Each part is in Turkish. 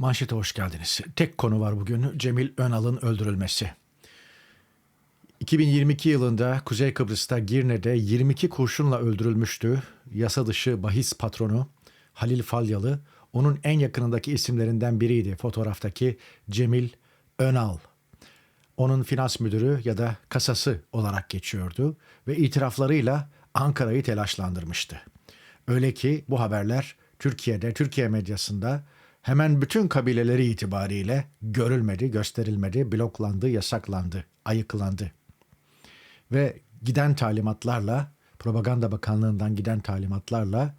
Manşete hoş geldiniz. Tek konu var bugün Cemil Önal'ın öldürülmesi. 2022 yılında Kuzey Kıbrıs'ta Girne'de 22 kurşunla öldürülmüştü. Yasa dışı bahis patronu Halil Falyalı onun en yakınındaki isimlerinden biriydi fotoğraftaki Cemil Önal. Onun finans müdürü ya da kasası olarak geçiyordu ve itiraflarıyla Ankara'yı telaşlandırmıştı. Öyle ki bu haberler Türkiye'de, Türkiye medyasında hemen bütün kabileleri itibariyle görülmedi, gösterilmedi, bloklandı, yasaklandı, ayıklandı. Ve giden talimatlarla, Propaganda Bakanlığı'ndan giden talimatlarla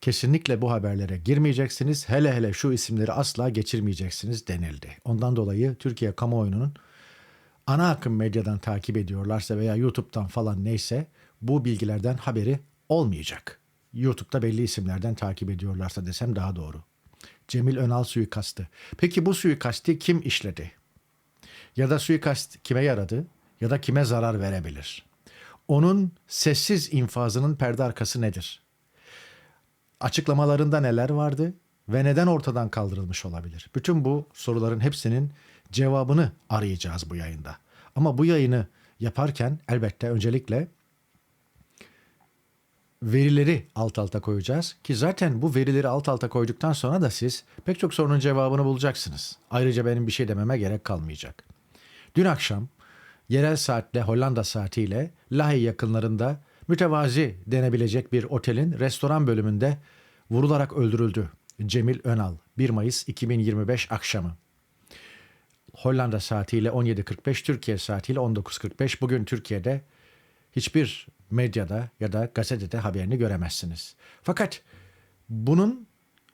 kesinlikle bu haberlere girmeyeceksiniz. Hele hele şu isimleri asla geçirmeyeceksiniz denildi. Ondan dolayı Türkiye kamuoyunun ana akım medyadan takip ediyorlarsa veya YouTube'dan falan neyse bu bilgilerden haberi olmayacak. YouTube'da belli isimlerden takip ediyorlarsa desem daha doğru. Cemil Önal suikastı. Peki bu suikasti kim işledi? Ya da suikast kime yaradı? Ya da kime zarar verebilir? Onun sessiz infazının perde arkası nedir? Açıklamalarında neler vardı ve neden ortadan kaldırılmış olabilir? Bütün bu soruların hepsinin cevabını arayacağız bu yayında. Ama bu yayını yaparken elbette öncelikle verileri alt alta koyacağız ki zaten bu verileri alt alta koyduktan sonra da siz pek çok sorunun cevabını bulacaksınız. Ayrıca benim bir şey dememe gerek kalmayacak. Dün akşam yerel saatle Hollanda saatiyle Lahey yakınlarında mütevazi denebilecek bir otelin restoran bölümünde vurularak öldürüldü. Cemil Önal 1 Mayıs 2025 akşamı. Hollanda saatiyle 17.45, Türkiye saatiyle 19.45. Bugün Türkiye'de hiçbir medyada ya da gazetede haberini göremezsiniz. Fakat bunun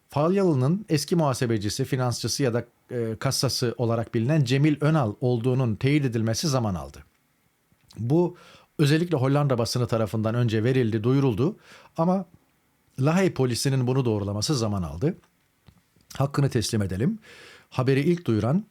Falyalı'nın eski muhasebecisi, finansçısı ya da e, kassası olarak bilinen Cemil Önal olduğunun teyit edilmesi zaman aldı. Bu özellikle Hollanda basını tarafından önce verildi, duyuruldu ama Lahey polisinin bunu doğrulaması zaman aldı. Hakkını teslim edelim. Haberi ilk duyuran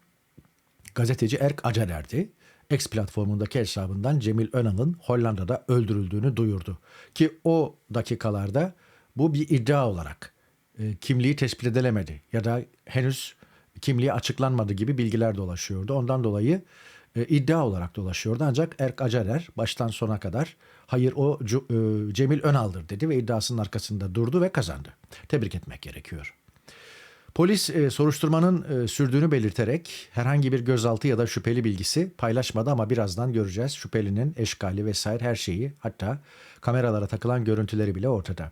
gazeteci Erk Acader'di. X platformundaki hesabından Cemil Önal'ın Hollanda'da öldürüldüğünü duyurdu. Ki o dakikalarda bu bir iddia olarak e, kimliği tespit edilemedi ya da henüz kimliği açıklanmadı gibi bilgiler dolaşıyordu. Ondan dolayı e, iddia olarak dolaşıyordu. Ancak Erk Acarer baştan sona kadar hayır o e, Cemil Önal'dır dedi ve iddiasının arkasında durdu ve kazandı. Tebrik etmek gerekiyor. Polis e, soruşturmanın e, sürdüğünü belirterek herhangi bir gözaltı ya da şüpheli bilgisi paylaşmadı ama birazdan göreceğiz. Şüphelinin eşkali vesaire her şeyi hatta kameralara takılan görüntüleri bile ortada.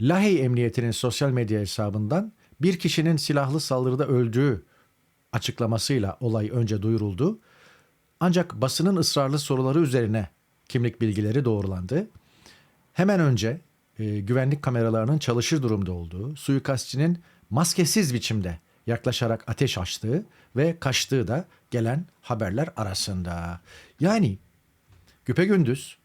Lahey Emniyeti'nin sosyal medya hesabından bir kişinin silahlı saldırıda öldüğü açıklamasıyla olay önce duyuruldu. Ancak basının ısrarlı soruları üzerine kimlik bilgileri doğrulandı. Hemen önce e, güvenlik kameralarının çalışır durumda olduğu, suikastçinin maskesiz biçimde yaklaşarak ateş açtığı ve kaçtığı da gelen haberler arasında. Yani güpegündüz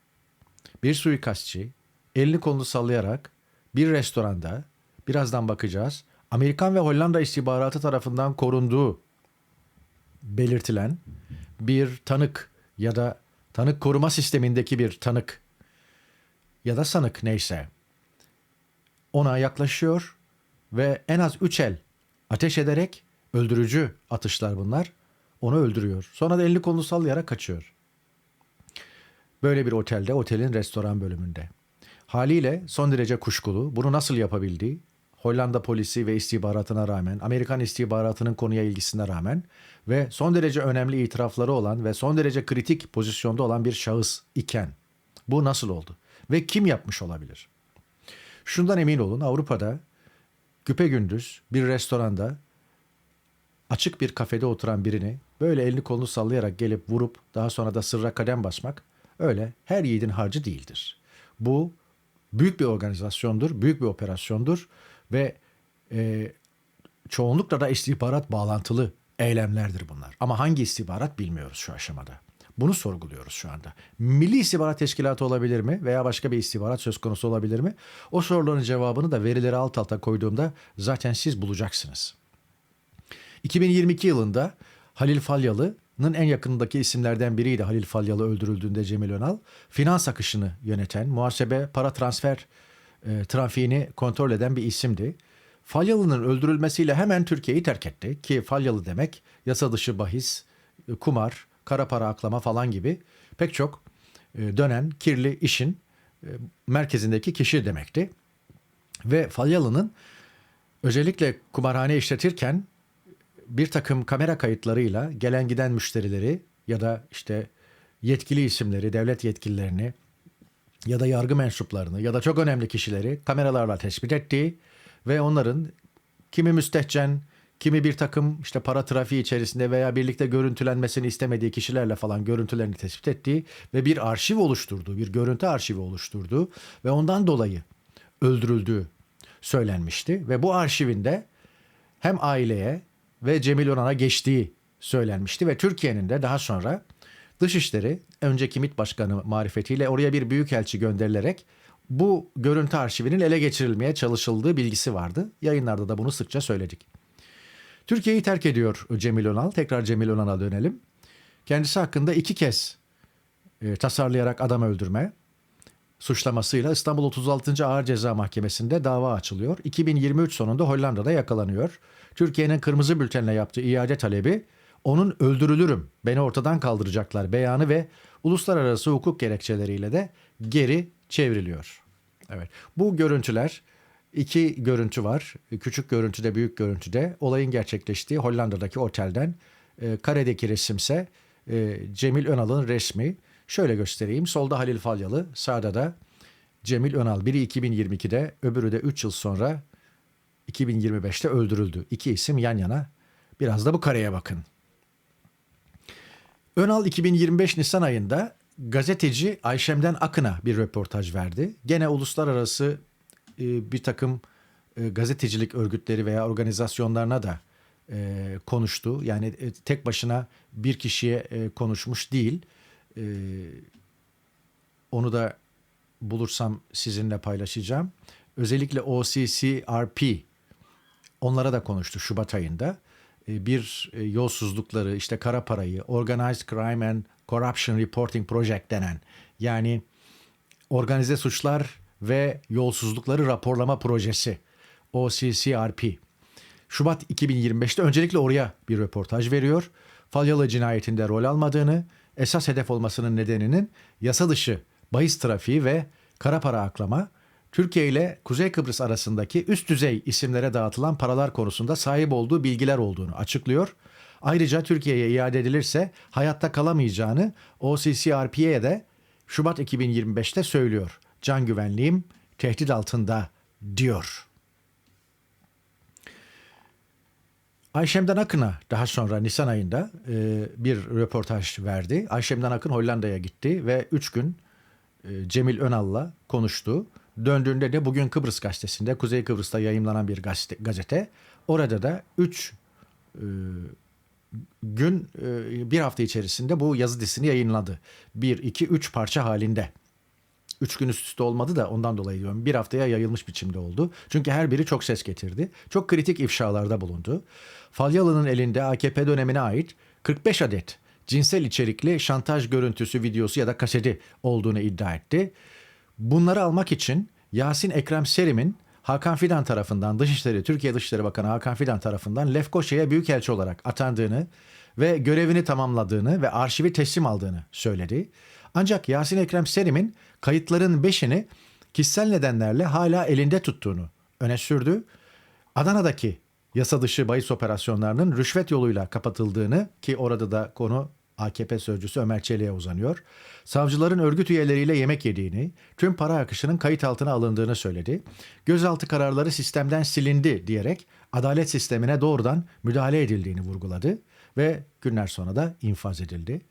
bir suikastçı elini kolunu sallayarak bir restoranda birazdan bakacağız Amerikan ve Hollanda istihbaratı tarafından korunduğu belirtilen bir tanık ya da tanık koruma sistemindeki bir tanık ya da sanık neyse ona yaklaşıyor ve en az üç el ateş ederek öldürücü atışlar bunlar. Onu öldürüyor. Sonra da elini kolunu sallayarak kaçıyor. Böyle bir otelde, otelin restoran bölümünde. Haliyle son derece kuşkulu. Bunu nasıl yapabildiği, Hollanda polisi ve istihbaratına rağmen, Amerikan istihbaratının konuya ilgisine rağmen ve son derece önemli itirafları olan ve son derece kritik pozisyonda olan bir şahıs iken bu nasıl oldu? Ve kim yapmış olabilir? Şundan emin olun Avrupa'da güpegündüz bir restoranda açık bir kafede oturan birini böyle elini kolunu sallayarak gelip vurup daha sonra da sırra kadem basmak öyle her yiğidin harcı değildir. Bu büyük bir organizasyondur, büyük bir operasyondur ve e, çoğunlukla da istihbarat bağlantılı eylemlerdir bunlar. Ama hangi istihbarat bilmiyoruz şu aşamada. Bunu sorguluyoruz şu anda. Milli İstihbarat Teşkilatı olabilir mi veya başka bir istihbarat söz konusu olabilir mi? O soruların cevabını da verileri alt alta koyduğumda zaten siz bulacaksınız. 2022 yılında Halil Falyalı'nın en yakınındaki isimlerden biriydi Halil Falyalı öldürüldüğünde Cemil Önal. Finans akışını yöneten, muhasebe, para transfer e, trafiğini kontrol eden bir isimdi. Falyalı'nın öldürülmesiyle hemen Türkiye'yi terk etti ki Falyalı demek yasa dışı bahis, e, kumar, kara para aklama falan gibi pek çok e, dönen kirli işin e, merkezindeki kişi demekti. Ve Falyalı'nın özellikle kumarhane işletirken bir takım kamera kayıtlarıyla gelen giden müşterileri ya da işte yetkili isimleri, devlet yetkililerini ya da yargı mensuplarını ya da çok önemli kişileri kameralarla tespit ettiği ve onların kimi müstehcen, kimi bir takım işte para trafiği içerisinde veya birlikte görüntülenmesini istemediği kişilerle falan görüntülerini tespit ettiği ve bir arşiv oluşturduğu, bir görüntü arşivi oluşturduğu ve ondan dolayı öldürüldüğü söylenmişti ve bu arşivinde hem aileye ve Cemil Onan'a geçtiği söylenmişti ve Türkiye'nin de daha sonra Dışişleri önceki MİT Başkanı marifetiyle oraya bir büyükelçi gönderilerek bu görüntü arşivinin ele geçirilmeye çalışıldığı bilgisi vardı. Yayınlarda da bunu sıkça söyledik. Türkiye'yi terk ediyor Cemil Önal. Tekrar Cemil Önal'a dönelim. Kendisi hakkında iki kez e, tasarlayarak adam öldürme suçlamasıyla İstanbul 36. Ağır Ceza Mahkemesi'nde dava açılıyor. 2023 sonunda Hollanda'da yakalanıyor. Türkiye'nin kırmızı bültenle yaptığı iade talebi onun öldürülürüm, beni ortadan kaldıracaklar beyanı ve uluslararası hukuk gerekçeleriyle de geri çevriliyor. Evet. Bu görüntüler iki görüntü var. Küçük görüntüde, büyük görüntüde. Olayın gerçekleştiği Hollanda'daki otelden. E, karedeki resimse e, Cemil Önal'ın resmi. Şöyle göstereyim. Solda Halil Falyalı, sağda da Cemil Önal. Biri 2022'de, öbürü de 3 yıl sonra 2025'te öldürüldü. İki isim yan yana. Biraz da bu kareye bakın. Önal 2025 Nisan ayında gazeteci Ayşem'den Akın'a bir röportaj verdi. Gene uluslararası e, bir takım e, gazetecilik örgütleri veya organizasyonlarına da e, konuştu. Yani e, tek başına bir kişiye konuşmuş değil. Onu da bulursam sizinle paylaşacağım. Özellikle OCCRP onlara da konuştu Şubat ayında. Bir yolsuzlukları, işte kara parayı, Organized Crime and Corruption Reporting Project denen yani organize suçlar ve yolsuzlukları raporlama projesi OCCRP. Şubat 2025'te öncelikle oraya bir röportaj veriyor. Falyalı cinayetinde rol almadığını, esas hedef olmasının nedeninin yasa dışı bahis trafiği ve kara para aklama, Türkiye ile Kuzey Kıbrıs arasındaki üst düzey isimlere dağıtılan paralar konusunda sahip olduğu bilgiler olduğunu açıklıyor. Ayrıca Türkiye'ye iade edilirse hayatta kalamayacağını OCCRP'ye de Şubat 2025'te söylüyor. Can güvenliğim tehdit altında diyor. Ayşem'den Akın'a daha sonra Nisan ayında e, bir röportaj verdi. Ayşem'den Akın Hollanda'ya gitti ve 3 gün e, Cemil Önal'la konuştu. Döndüğünde de bugün Kıbrıs gazetesinde Kuzey Kıbrıs'ta yayımlanan bir gazete. gazete. Orada da 3 e, gün e, bir hafta içerisinde bu yazı dizisini yayınladı. 1, 2, 3 parça halinde. Üç gün üst üste olmadı da ondan dolayı diyorum. Bir haftaya yayılmış biçimde oldu. Çünkü her biri çok ses getirdi. Çok kritik ifşalarda bulundu. Falyalı'nın elinde AKP dönemine ait 45 adet cinsel içerikli şantaj görüntüsü, videosu ya da kaseti olduğunu iddia etti. Bunları almak için Yasin Ekrem Serim'in Hakan Fidan tarafından Dışişleri, Türkiye Dışişleri Bakanı Hakan Fidan tarafından Lefkoşa'ya büyükelçi olarak atandığını ve görevini tamamladığını ve arşivi teslim aldığını söyledi. Ancak Yasin Ekrem Serim'in kayıtların beşini kişisel nedenlerle hala elinde tuttuğunu öne sürdü. Adana'daki yasa dışı bahis operasyonlarının rüşvet yoluyla kapatıldığını ki orada da konu AKP sözcüsü Ömer Çelik'e uzanıyor. Savcıların örgüt üyeleriyle yemek yediğini, tüm para akışının kayıt altına alındığını söyledi. Gözaltı kararları sistemden silindi diyerek adalet sistemine doğrudan müdahale edildiğini vurguladı ve günler sonra da infaz edildi.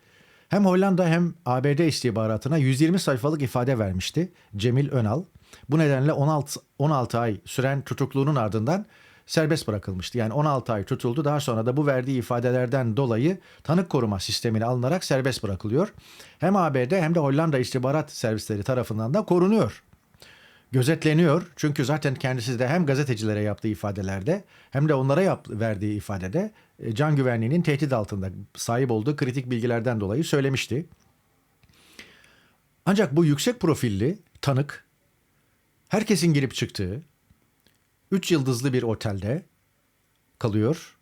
Hem Hollanda hem ABD istihbaratına 120 sayfalık ifade vermişti Cemil Önal. Bu nedenle 16, 16 ay süren tutukluğunun ardından serbest bırakılmıştı. Yani 16 ay tutuldu. Daha sonra da bu verdiği ifadelerden dolayı tanık koruma sistemine alınarak serbest bırakılıyor. Hem ABD hem de Hollanda istihbarat servisleri tarafından da korunuyor. Gözetleniyor. Çünkü zaten kendisi de hem gazetecilere yaptığı ifadelerde hem de onlara yap, verdiği ifadede can güvenliğinin tehdit altında sahip olduğu kritik bilgilerden dolayı söylemişti. Ancak bu yüksek profilli tanık herkesin girip çıktığı Üç yıldızlı bir otelde kalıyor.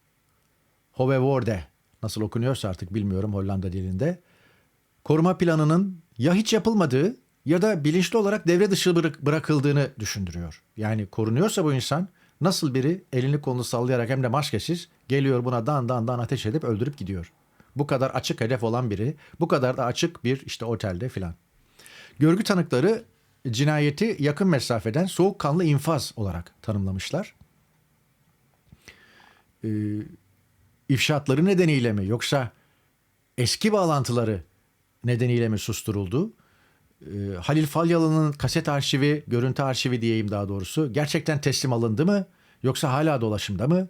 Hoverwoorde nasıl okunuyorsa artık bilmiyorum Hollanda dilinde. Koruma planının ya hiç yapılmadığı ya da bilinçli olarak devre dışı bırak- bırakıldığını düşündürüyor. Yani korunuyorsa bu insan nasıl biri elini kolunu sallayarak hem de maskesiz geliyor buna dan dan dan ateş edip öldürüp gidiyor. Bu kadar açık hedef olan biri, bu kadar da açık bir işte otelde filan. Görgü tanıkları cinayeti yakın mesafeden soğukkanlı infaz olarak tanımlamışlar. Ee, ifşaatları nedeniyle mi yoksa eski bağlantıları nedeniyle mi susturuldu? Ee, Halil Falyalı'nın kaset arşivi, görüntü arşivi diyeyim daha doğrusu gerçekten teslim alındı mı yoksa hala dolaşımda mı?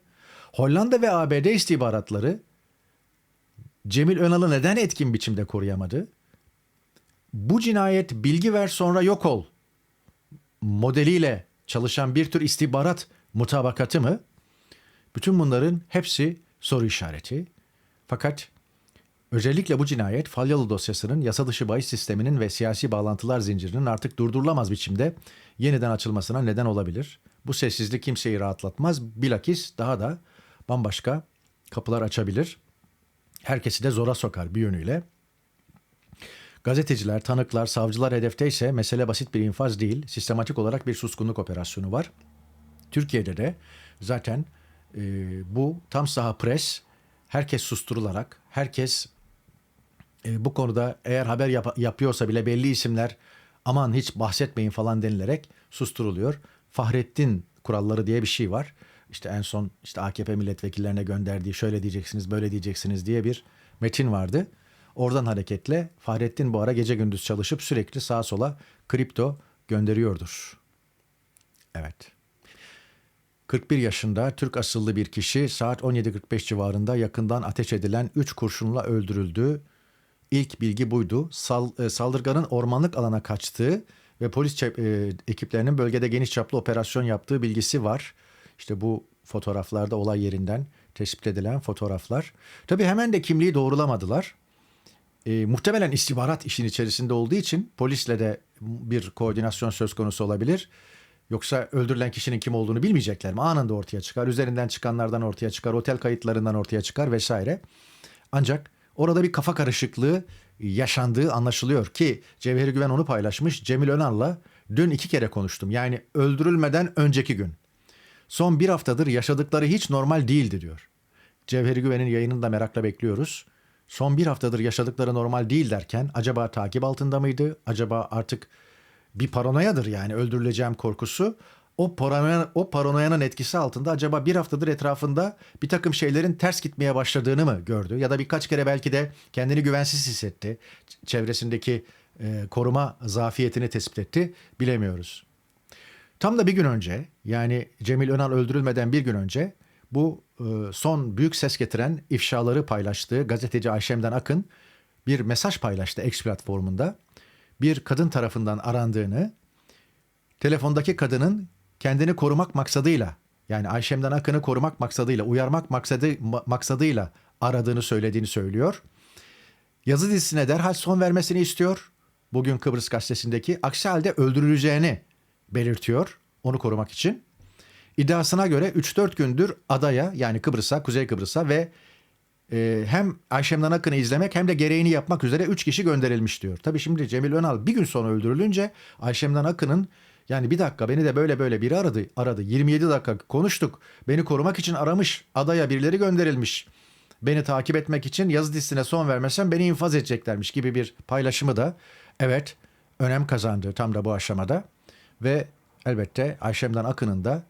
Hollanda ve ABD istihbaratları Cemil Önal'ı neden etkin biçimde koruyamadı? Bu cinayet bilgi ver sonra yok ol modeliyle çalışan bir tür istihbarat mutabakatı mı? Bütün bunların hepsi soru işareti. Fakat özellikle bu cinayet Falyalı dosyasının yasa dışı bahis sisteminin ve siyasi bağlantılar zincirinin artık durdurulamaz biçimde yeniden açılmasına neden olabilir. Bu sessizlik kimseyi rahatlatmaz. Bilakis daha da bambaşka kapılar açabilir. Herkesi de zora sokar bir yönüyle. Gazeteciler, tanıklar, savcılar hedefte ise mesele basit bir infaz değil, sistematik olarak bir suskunluk operasyonu var. Türkiye'de de zaten e, bu tam saha pres, herkes susturularak, herkes e, bu konuda eğer haber yap- yapıyorsa bile belli isimler aman hiç bahsetmeyin falan denilerek susturuluyor. Fahrettin kuralları diye bir şey var. İşte en son işte AKP milletvekillerine gönderdiği şöyle diyeceksiniz böyle diyeceksiniz diye bir metin vardı. Oradan hareketle Fahrettin bu ara gece gündüz çalışıp sürekli sağa sola kripto gönderiyordur. Evet. 41 yaşında Türk asıllı bir kişi saat 17.45 civarında yakından ateş edilen 3 kurşunla öldürüldü. İlk bilgi buydu. Sal, e, saldırganın ormanlık alana kaçtığı ve polis e, ekiplerinin bölgede geniş çaplı operasyon yaptığı bilgisi var. İşte bu fotoğraflarda olay yerinden tespit edilen fotoğraflar. Tabii hemen de kimliği doğrulamadılar. E, muhtemelen istihbarat işin içerisinde olduğu için polisle de bir koordinasyon söz konusu olabilir. Yoksa öldürülen kişinin kim olduğunu bilmeyecekler mi? Anında ortaya çıkar. Üzerinden çıkanlardan ortaya çıkar. Otel kayıtlarından ortaya çıkar vesaire. Ancak orada bir kafa karışıklığı yaşandığı anlaşılıyor ki Cevheri Güven onu paylaşmış. Cemil Önal'la dün iki kere konuştum. Yani öldürülmeden önceki gün. Son bir haftadır yaşadıkları hiç normal değildi diyor. Cevheri Güven'in yayınını da merakla bekliyoruz. Son bir haftadır yaşadıkları normal değil derken acaba takip altında mıydı? Acaba artık bir paranoyadır yani öldürüleceğim korkusu. O paranoya, o paranoyanın etkisi altında acaba bir haftadır etrafında bir takım şeylerin ters gitmeye başladığını mı gördü? Ya da birkaç kere belki de kendini güvensiz hissetti. Çevresindeki e, koruma zafiyetini tespit etti. Bilemiyoruz. Tam da bir gün önce yani Cemil Önal öldürülmeden bir gün önce bu e, son büyük ses getiren ifşaları paylaştığı gazeteci Ayşem'den Akın bir mesaj paylaştı X platformunda. Bir kadın tarafından arandığını, telefondaki kadının kendini korumak maksadıyla yani Ayşem'den Akın'ı korumak maksadıyla, uyarmak maksadı, ma- maksadıyla aradığını söylediğini söylüyor. Yazı dizisine derhal son vermesini istiyor. Bugün Kıbrıs gazetesindeki aksi halde öldürüleceğini belirtiyor onu korumak için. İddiasına göre 3-4 gündür adaya yani Kıbrıs'a, Kuzey Kıbrıs'a ve e, hem Ayşem'den Akın'ı izlemek hem de gereğini yapmak üzere 3 kişi gönderilmiş diyor. Tabii şimdi Cemil Önal bir gün sonra öldürülünce Ayşem'den Akın'ın yani bir dakika beni de böyle böyle biri aradı. aradı. 27 dakika konuştuk. Beni korumak için aramış. Adaya birileri gönderilmiş. Beni takip etmek için yazı dizisine son vermesem beni infaz edeceklermiş gibi bir paylaşımı da evet önem kazandı tam da bu aşamada. Ve elbette Ayşem'den Akın'ın da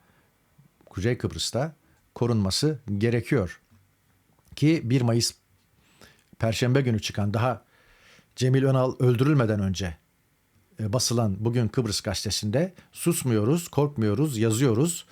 Kuzey Kıbrıs'ta korunması gerekiyor. Ki 1 Mayıs Perşembe günü çıkan daha Cemil Önal öldürülmeden önce basılan bugün Kıbrıs gazetesinde susmuyoruz, korkmuyoruz, yazıyoruz.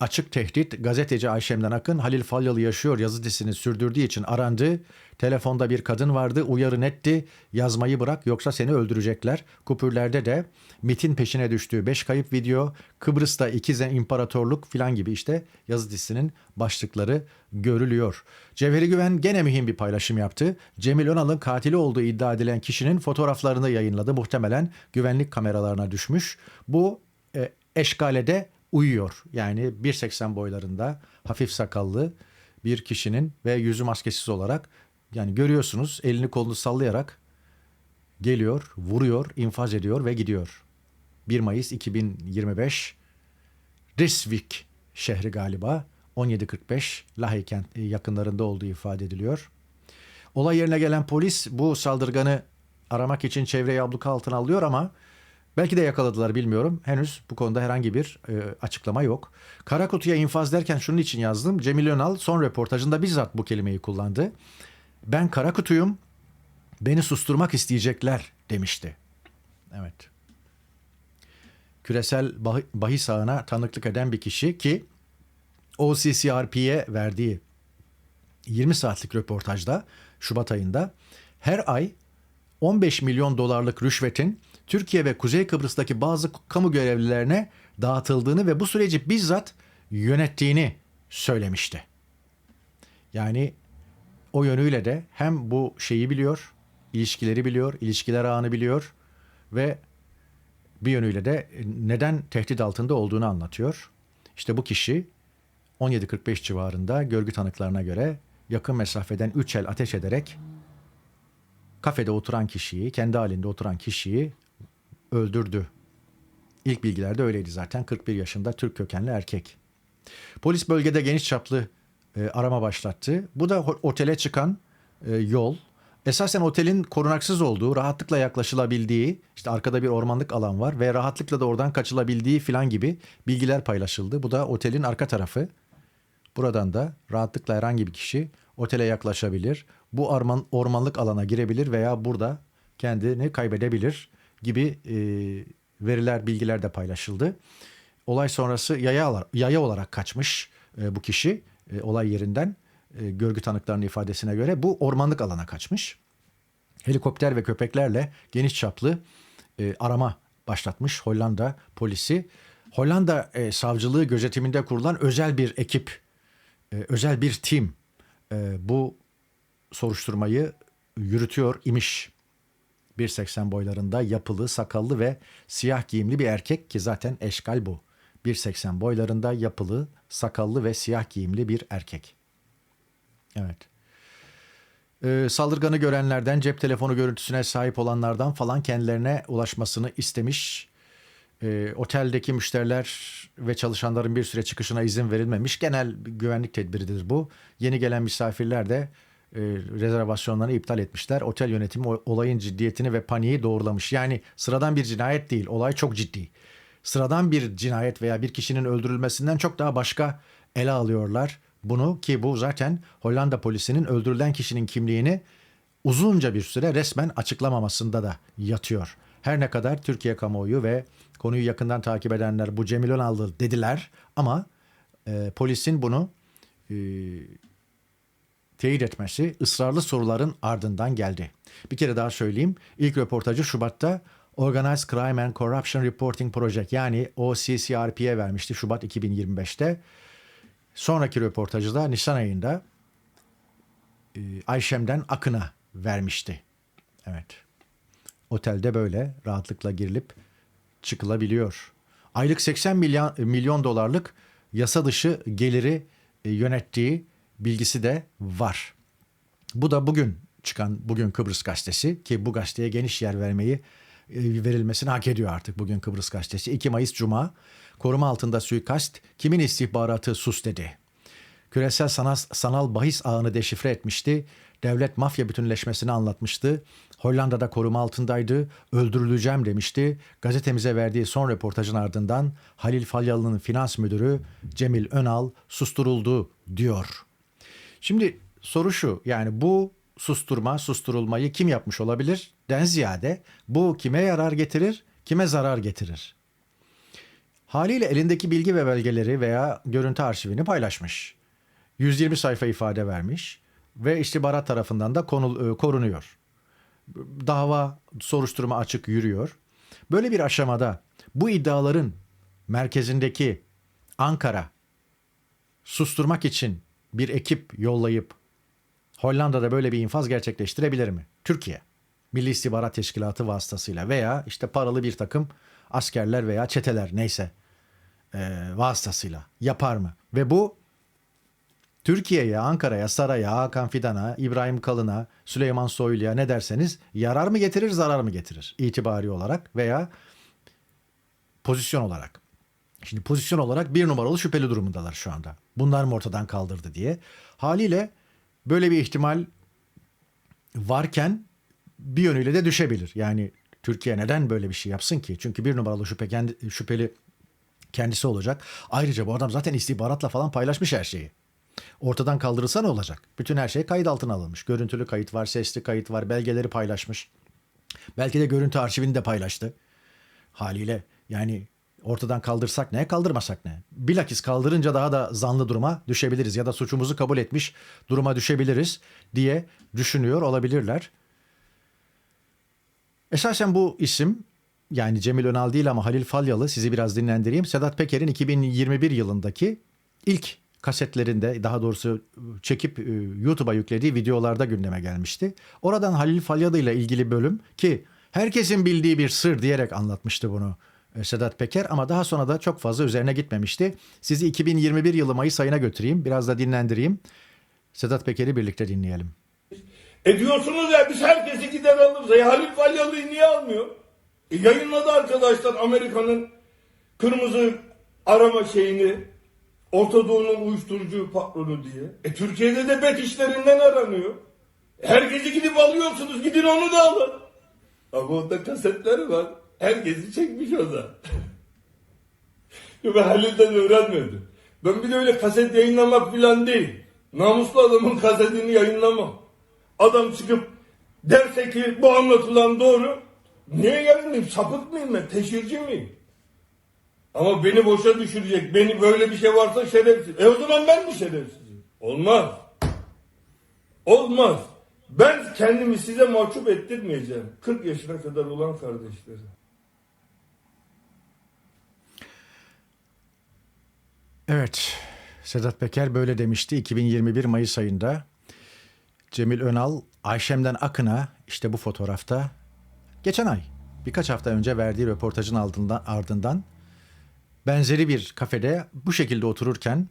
Açık tehdit gazeteci Ayşem'den Akın Halil Falyalı yaşıyor yazı dizisini sürdürdüğü için arandı. Telefonda bir kadın vardı uyarı netti yazmayı bırak yoksa seni öldürecekler. Kupürlerde de MIT'in peşine düştüğü 5 kayıp video Kıbrıs'ta iki zen imparatorluk filan gibi işte yazı dizisinin başlıkları görülüyor. Cevheri Güven gene mühim bir paylaşım yaptı. Cemil Önal'ın katili olduğu iddia edilen kişinin fotoğraflarını yayınladı. Muhtemelen güvenlik kameralarına düşmüş. Bu e, eşkalede uyuyor. Yani 1.80 boylarında hafif sakallı bir kişinin ve yüzü maskesiz olarak yani görüyorsunuz elini kolunu sallayarak geliyor, vuruyor, infaz ediyor ve gidiyor. 1 Mayıs 2025 Rijswijk şehri galiba 17.45 Lahey kent e, yakınlarında olduğu ifade ediliyor. Olay yerine gelen polis bu saldırganı aramak için çevreyi abluka altına alıyor ama belki de yakaladılar bilmiyorum. Henüz bu konuda herhangi bir e, açıklama yok. Kara kutuya infaz derken şunun için yazdım. Cemil Önal son röportajında bizzat bu kelimeyi kullandı. Ben kara kutuyum, beni susturmak isteyecekler demişti. Evet. Küresel bah- bahis ağına tanıklık eden bir kişi ki OCCRP'ye verdiği 20 saatlik röportajda Şubat ayında her ay 15 milyon dolarlık rüşvetin Türkiye ve Kuzey Kıbrıs'taki bazı kamu görevlilerine dağıtıldığını ve bu süreci bizzat yönettiğini söylemişti. Yani o yönüyle de hem bu şeyi biliyor, ilişkileri biliyor, ilişkiler ağını biliyor ve bir yönüyle de neden tehdit altında olduğunu anlatıyor. İşte bu kişi 17.45 civarında görgü tanıklarına göre yakın mesafeden 3 el ateş ederek kafede oturan kişiyi, kendi halinde oturan kişiyi öldürdü. İlk bilgilerde öyleydi zaten. 41 yaşında Türk kökenli erkek. Polis bölgede geniş çaplı e, arama başlattı. Bu da otele çıkan e, yol. Esasen otelin korunaksız olduğu, rahatlıkla yaklaşılabildiği, işte arkada bir ormanlık alan var ve rahatlıkla da oradan kaçılabildiği filan gibi bilgiler paylaşıldı. Bu da otelin arka tarafı. Buradan da rahatlıkla herhangi bir kişi otele yaklaşabilir. Bu orman, ormanlık alana girebilir veya burada kendini kaybedebilir gibi e, veriler, bilgiler de paylaşıldı. Olay sonrası yaya, yaya olarak kaçmış e, bu kişi e, olay yerinden e, görgü tanıklarının ifadesine göre bu ormanlık alana kaçmış. Helikopter ve köpeklerle geniş çaplı e, arama başlatmış Hollanda polisi. Hollanda e, savcılığı gözetiminde kurulan özel bir ekip, e, özel bir tim e, bu soruşturmayı yürütüyor imiş. 1.80 boylarında yapılı, sakallı ve siyah giyimli bir erkek ki zaten eşkal bu. 1.80 boylarında yapılı, sakallı ve siyah giyimli bir erkek. Evet. Ee, saldırganı görenlerden, cep telefonu görüntüsüne sahip olanlardan falan kendilerine ulaşmasını istemiş. Ee, oteldeki müşteriler ve çalışanların bir süre çıkışına izin verilmemiş. Genel güvenlik tedbiridir bu. Yeni gelen misafirler de e, rezervasyonlarını iptal etmişler. Otel yönetimi olayın ciddiyetini ve paniği doğrulamış. Yani sıradan bir cinayet değil. Olay çok ciddi. Sıradan bir cinayet veya bir kişinin öldürülmesinden çok daha başka ele alıyorlar. Bunu ki bu zaten Hollanda polisinin öldürülen kişinin kimliğini uzunca bir süre resmen açıklamamasında da yatıyor. Her ne kadar Türkiye kamuoyu ve konuyu yakından takip edenler bu Cemil Önal'dır dediler ama e, polisin bunu e, teyit etmesi ısrarlı soruların ardından geldi. Bir kere daha söyleyeyim. İlk röportajı Şubat'ta Organized Crime and Corruption Reporting Project yani OCCRP'ye vermişti Şubat 2025'te. Sonraki röportajı da Nisan ayında e, Ayşem'den Akın'a vermişti. Evet. Otelde böyle rahatlıkla girilip çıkılabiliyor. Aylık 80 milyon, milyon dolarlık yasa dışı geliri e, yönettiği bilgisi de var. Bu da bugün çıkan Bugün Kıbrıs Gazetesi ki bu gazeteye geniş yer vermeyi e, verilmesini hak ediyor artık Bugün Kıbrıs Gazetesi. 2 Mayıs Cuma koruma altında suikast kimin istihbaratı sus dedi. Küresel sanal, sanal bahis ağını deşifre etmişti. Devlet mafya bütünleşmesini anlatmıştı. Hollanda'da koruma altındaydı. Öldürüleceğim demişti. Gazetemize verdiği son röportajın ardından Halil Falyalı'nın finans müdürü Cemil Önal susturuldu diyor. Şimdi soru şu yani bu susturma, susturulmayı kim yapmış olabilir? Den ziyade bu kime yarar getirir, kime zarar getirir? Haliyle elindeki bilgi ve belgeleri veya görüntü arşivini paylaşmış. 120 sayfa ifade vermiş ve istihbarat tarafından da konul, e, korunuyor. Dava, soruşturma açık yürüyor. Böyle bir aşamada bu iddiaların merkezindeki Ankara susturmak için bir ekip yollayıp Hollanda'da böyle bir infaz gerçekleştirebilir mi? Türkiye. Milli İstihbarat Teşkilatı vasıtasıyla veya işte paralı bir takım askerler veya çeteler neyse e, vasıtasıyla yapar mı? Ve bu Türkiye'ye, Ankara'ya, Saray'a, Hakan Fidan'a, İbrahim Kalın'a, Süleyman Soylu'ya ne derseniz yarar mı getirir, zarar mı getirir? İtibari olarak veya pozisyon olarak. Şimdi pozisyon olarak bir numaralı şüpheli durumundalar şu anda. Bunlar mı ortadan kaldırdı diye. Haliyle böyle bir ihtimal varken bir yönüyle de düşebilir. Yani Türkiye neden böyle bir şey yapsın ki? Çünkü bir numaralı şüphe kendi, şüpheli kendisi olacak. Ayrıca bu adam zaten istihbaratla falan paylaşmış her şeyi. Ortadan kaldırılsa ne olacak? Bütün her şey kayıt altına alınmış. Görüntülü kayıt var, sesli kayıt var, belgeleri paylaşmış. Belki de görüntü arşivini de paylaştı. Haliyle yani ortadan kaldırsak ne, kaldırmasak ne? Bilakis kaldırınca daha da zanlı duruma düşebiliriz ya da suçumuzu kabul etmiş duruma düşebiliriz diye düşünüyor olabilirler. Esasen bu isim yani Cemil Önal değil ama Halil Falyalı sizi biraz dinlendireyim. Sedat Peker'in 2021 yılındaki ilk kasetlerinde daha doğrusu çekip e, YouTube'a yüklediği videolarda gündeme gelmişti. Oradan Halil Falyalı ile ilgili bölüm ki herkesin bildiği bir sır diyerek anlatmıştı bunu Sedat Peker ama daha sonra da çok fazla üzerine gitmemişti. Sizi 2021 yılı Mayıs ayına götüreyim, biraz da dinlendireyim. Sedat Peker'i birlikte dinleyelim. E diyorsunuz ya biz herkesi gider alırız. E Halil Falyalı'yı niye almıyor? E yayınladı arkadaşlar Amerika'nın kırmızı arama şeyini Orta Doğu'nun uyuşturucu patronu diye. E Türkiye'de de bet işlerinden aranıyor. Herkesi gidip alıyorsunuz. Gidin onu da alın. Ama onda kasetleri var. Herkesi çekmiş o da. Ben Halil'den öğrenmedim. Ben bir de öyle kaset yayınlamak falan değil. Namuslu adamın kasetini yayınlamam. Adam çıkıp derse ki bu anlatılan doğru. Niye yayınlayayım? Sapık mıyım ben? Teşhirci miyim? Ama beni boşa düşürecek. Beni böyle bir şey varsa şerefsiz. E o zaman ben mi şerefsizim? Olmaz. Olmaz. Ben kendimi size mahcup ettirmeyeceğim. 40 yaşına kadar olan kardeşlerim. Evet, Sedat Peker böyle demişti 2021 Mayıs ayında. Cemil Önal, Ayşem'den Akın'a işte bu fotoğrafta geçen ay birkaç hafta önce verdiği röportajın ardından, ardından benzeri bir kafede bu şekilde otururken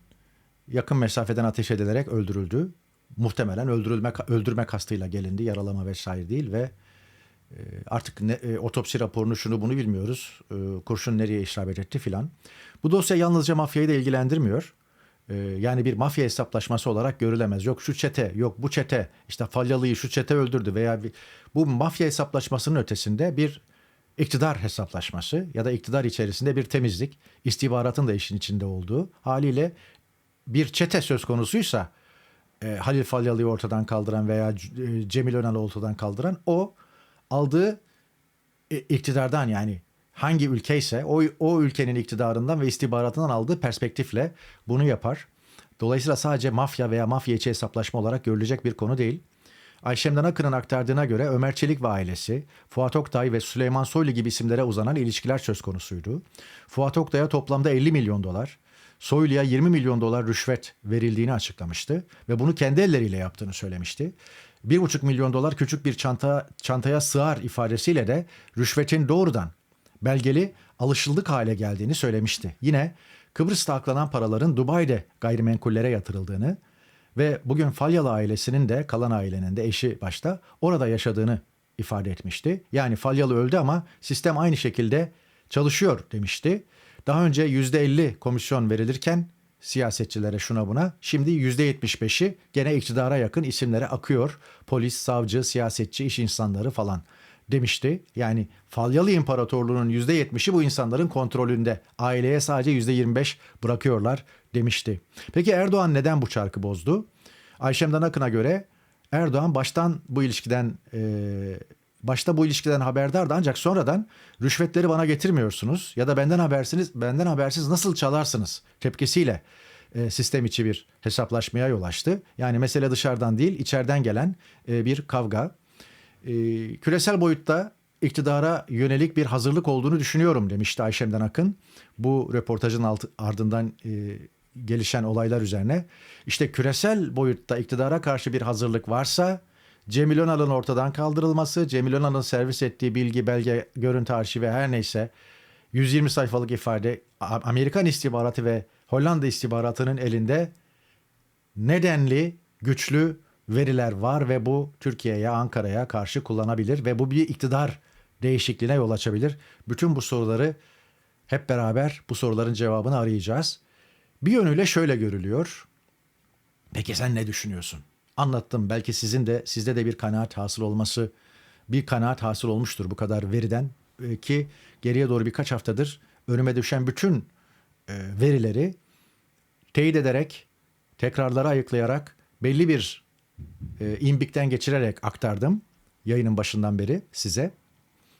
yakın mesafeden ateş edilerek öldürüldü. Muhtemelen öldürülme öldürme kastıyla gelindi, yaralama vesaire değil ve e, artık ne, e, otopsi raporunu şunu bunu bilmiyoruz. E, kurşun nereye isabet etti filan. Bu dosya yalnızca mafyayı da ilgilendirmiyor. E, yani bir mafya hesaplaşması olarak görülemez. Yok şu çete, yok bu çete, işte Falyalı'yı şu çete öldürdü veya bir, bu mafya hesaplaşmasının ötesinde bir iktidar hesaplaşması ya da iktidar içerisinde bir temizlik, istihbaratın da işin içinde olduğu haliyle bir çete söz konusuysa e, Halil Falyalı'yı ortadan kaldıran veya e, Cemil Önal'ı ortadan kaldıran o aldığı e, iktidardan yani hangi ülke ise o, o ülkenin iktidarından ve istihbaratından aldığı perspektifle bunu yapar. Dolayısıyla sadece mafya veya mafya içi hesaplaşma olarak görülecek bir konu değil. Ayşem'den Akın'ın aktardığına göre Ömer Çelik ve ailesi, Fuat Oktay ve Süleyman Soylu gibi isimlere uzanan ilişkiler söz konusuydu. Fuat Oktay'a toplamda 50 milyon dolar, Soylu'ya 20 milyon dolar rüşvet verildiğini açıklamıştı ve bunu kendi elleriyle yaptığını söylemişti. 1,5 milyon dolar küçük bir çanta çantaya sığar ifadesiyle de rüşvetin doğrudan belgeli alışıldık hale geldiğini söylemişti. Yine Kıbrıs'ta aklanan paraların Dubai'de gayrimenkullere yatırıldığını ve bugün Falyalı ailesinin de kalan ailenin de eşi başta orada yaşadığını ifade etmişti. Yani Falyalı öldü ama sistem aynı şekilde çalışıyor demişti. Daha önce %50 komisyon verilirken siyasetçilere şuna buna şimdi %75'i gene iktidara yakın isimlere akıyor. Polis, savcı, siyasetçi, iş insanları falan demişti. Yani Falyalı İmparatorluğu'nun %70'i bu insanların kontrolünde. Aileye sadece %25 bırakıyorlar demişti. Peki Erdoğan neden bu çarkı bozdu? Ayşem'den Akın'a göre Erdoğan baştan bu ilişkiden e, başta bu ilişkiden haberdardı ancak sonradan rüşvetleri bana getirmiyorsunuz ya da benden habersiniz benden habersiz nasıl çalarsınız tepkisiyle e, sistem içi bir hesaplaşmaya yol açtı. Yani mesele dışarıdan değil içeriden gelen e, bir kavga. E, küresel boyutta iktidara yönelik bir hazırlık olduğunu düşünüyorum demişti Ayşem'den Akın. Bu röportajın altı, ardından e, gelişen olaylar üzerine. İşte küresel boyutta iktidara karşı bir hazırlık varsa Cemil Önal'ın ortadan kaldırılması, Cemil Önal'ın servis ettiği bilgi, belge, görüntü arşivi her neyse 120 sayfalık ifade Amerikan istihbaratı ve Hollanda istihbaratının elinde nedenli güçlü veriler var ve bu Türkiye'ye, Ankara'ya karşı kullanabilir ve bu bir iktidar değişikliğine yol açabilir. Bütün bu soruları hep beraber bu soruların cevabını arayacağız. Bir yönüyle şöyle görülüyor. Peki sen ne düşünüyorsun? Anlattım. Belki sizin de sizde de bir kanaat hasıl olması, bir kanaat hasıl olmuştur bu kadar veriden e, ki geriye doğru birkaç haftadır önüme düşen bütün e, verileri teyit ederek, tekrarları ayıklayarak, belli bir e, imbikten geçirerek aktardım yayının başından beri size.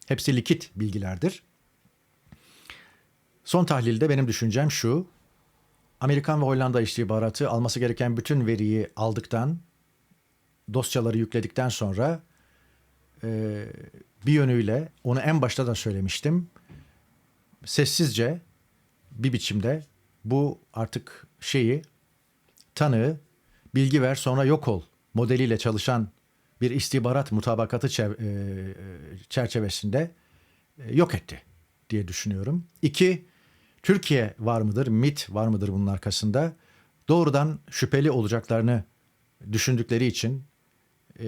Hepsi likit bilgilerdir. Son tahlilde benim düşüncem şu. Amerikan ve Hollanda istihbaratı alması gereken bütün veriyi aldıktan, dosyaları yükledikten sonra e, bir yönüyle onu en başta da söylemiştim. Sessizce bir biçimde bu artık şeyi tanığı bilgi ver sonra yok ol modeliyle çalışan bir istihbarat mutabakatı çev- e, çerçevesinde e, yok etti diye düşünüyorum. İki, Türkiye var mıdır, MIT var mıdır bunun arkasında? Doğrudan şüpheli olacaklarını düşündükleri için e,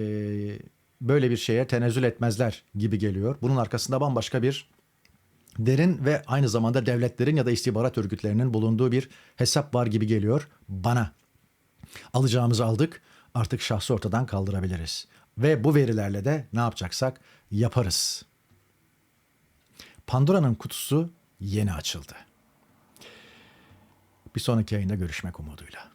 böyle bir şeye tenezzül etmezler gibi geliyor. Bunun arkasında bambaşka bir derin ve aynı zamanda devletlerin ya da istihbarat örgütlerinin bulunduğu bir hesap var gibi geliyor bana. Alacağımızı aldık. Artık şahsı ortadan kaldırabiliriz. Ve bu verilerle de ne yapacaksak yaparız. Pandora'nın kutusu yeni açıldı. Bir sonraki yayında görüşmek umuduyla.